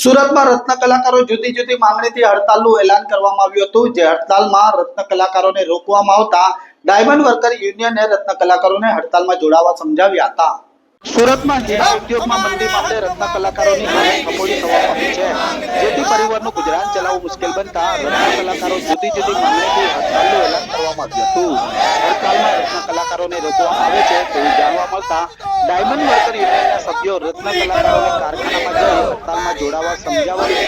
સુરતમાં રત્ન કલાકારો જુદી જુદી માંગણીથી હડતાલનું એલાન કરવામાં આવ્યું હતું. જે હડતાલમાં રત્ન કલાકારોને રોકવામાં આવતા ડાયમંડ વર્કર યુનિયને રત્ન કલાકારોને હડતાલમાં જોડાવા સમજાવ્યા હતા. સુરતમાં હીરા ઉદ્યોગમાં મંદી માટે રત્ન કલાકારોની હાલત કફોડી થવા પામી છે. જેથી પરિવારનું ગુજરાન ચલાવવું મુશ્કેલ બનતા રત્ન કલાકારો જુદી જુદી માંગણીથી હડતાલનું એલાન કરવામાં આવ્યું હતું. હડતાલમાં રત્ન કલાકારોને રોકવામાં આવે છે તેવું જાણવા મળતા ડાયમંડ વર્કર યુનિયનના સભ્યો રત્ન કલાકારોને કારખાનામાં જઈ હડતાલમાં જોડાવા સમજાવવા છે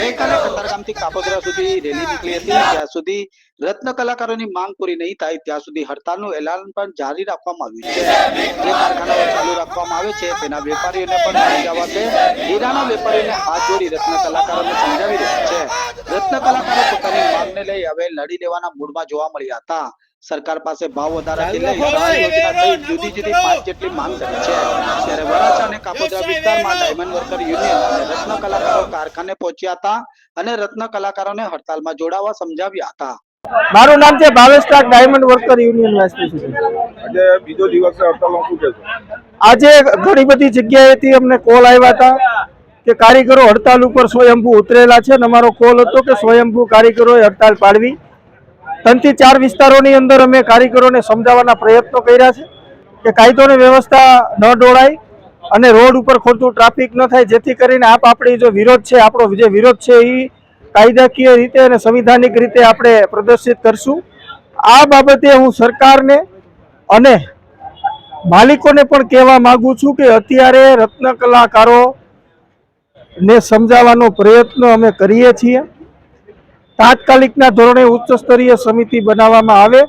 ગઈકાલે કતારગામથી કાપોદરા સુધી રેલી નીકળી હતી. જ્યાં સુધી રત્ન કલાકારોની માંગ પૂરી નહીં થાય, ત્યાં સુધી હડતાલનું એલાન પણ જારી રાખવામાં આવ્યું છે. જે કારખાનાઓ ચાલુ રાખવામાં આવે છે, તેના વેપારીઓને પણ સમજાવવા છે. હીરાના વેપારીઓને હાથ જોડી રત્ન કલાકારોને સમજાવી રહ્યા છે. રત્ન કલાકારો પોતાની માંગને લઈ હવે લડી લેવાના મૂડમાં જોવા મળ્યા હતા. સરકાર પાસે ભાવ સહિત જુદી જુદી પાંચ જેટલી માંગ કરી છે. ત્યારે વરાછા અને કાપોદ્રા વિસ્તારમાં ડાયમંડ વર્કર યુનિયન અને રત્ન કલાકારો કારખાને પહોંચ્યા હતા અને રત્ન કલાકારોને હડતાલમાં જોડાવા સમજાવ્યા હતા. મારું નામ છે Bhavesh Tak diamond worker union આજે બીજો દિવસ આજે ઘણી બધી જગ્યાએથી અમને કોલ આવ્યા હતા કે કારીગરો હડતાલ ઉપર સ્વયંભૂ ઉતરેલા છે અને અમારો કોલ હતો કે સ્વયંભૂ કારીગરોએ હડતાલ પાડવી. ત્રણથી ચાર વિસ્તારોની અંદર અમે કારીગરોને સમજાવવાના પ્રયત્નો કર્યા છે કે કાયદો અને વ્યવસ્થા ન ડોળાય અને રોડ ઉપર ખોટું ટ્રાફિક ન થાય, જેથી કરીને આપ આપણી જો વિરોધ છે, આપણો જે વિરોધ છે એ કાયદાકીય રીતે અને સંવિધાનિક રીતે આપણે પ્રદર્શિત કરશું. આ બાબતે હું સરકારને અને માલિકોને પણ કહેવા માગું છું કે અત્યારે રત્ન કલાકારો ને સમજાવવાનો પ્રયત્ન અમે કરીએ છીએ. તાત્કાલિકના ધોરણે ઉચ્ચ સ્તરીય સમિતિ બનાવવામાં આવે.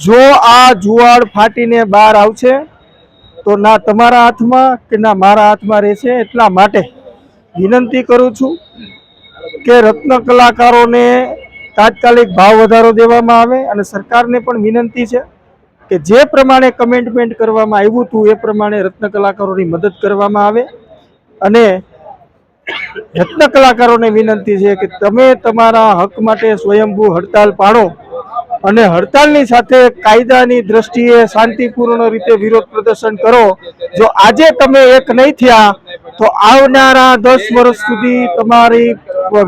જો આ જુવાડ ફાટીને બહાર આવશે, તો ના તમારા હાથમાં કે ના મારા હાથમાં રહેશે એટલા માટે વિનંતી કરું છું કે રત્ન કલાકારોને તાત્કાલિક ભાવ વધારો દેવામાં આવે અને સરકારને પણ વિનંતી છે કે જે પ્રમાણે કમેન્ટમેન્ટ કરવામાં આવ્યું હતું એ પ્રમાણે રત્ન કલાકારોની મદદ કરવામાં આવે અને રત્ન કલાકારોને વિનંતી છે કે તમે તમારા હક માટે સ્વયંભૂ હડતાલ પાડો અને હડતાલની સાથે કાયદાની દ્રષ્ટિએ શાંતિપૂર્ણ રીતે વિરોધ પ્રદર્શન કરો. જો આજે તમે એક નહીં થયા, તો આવનારા દસ વર્ષ સુધી તમારી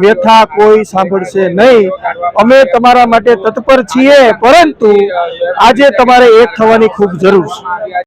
વ્યથા કોઈ સાંભળશે નહીં. અમે તમારા માટે તત્પર છીએ, પરંતુ આજે તમારે એક થવાની ખૂબ જરૂર છે.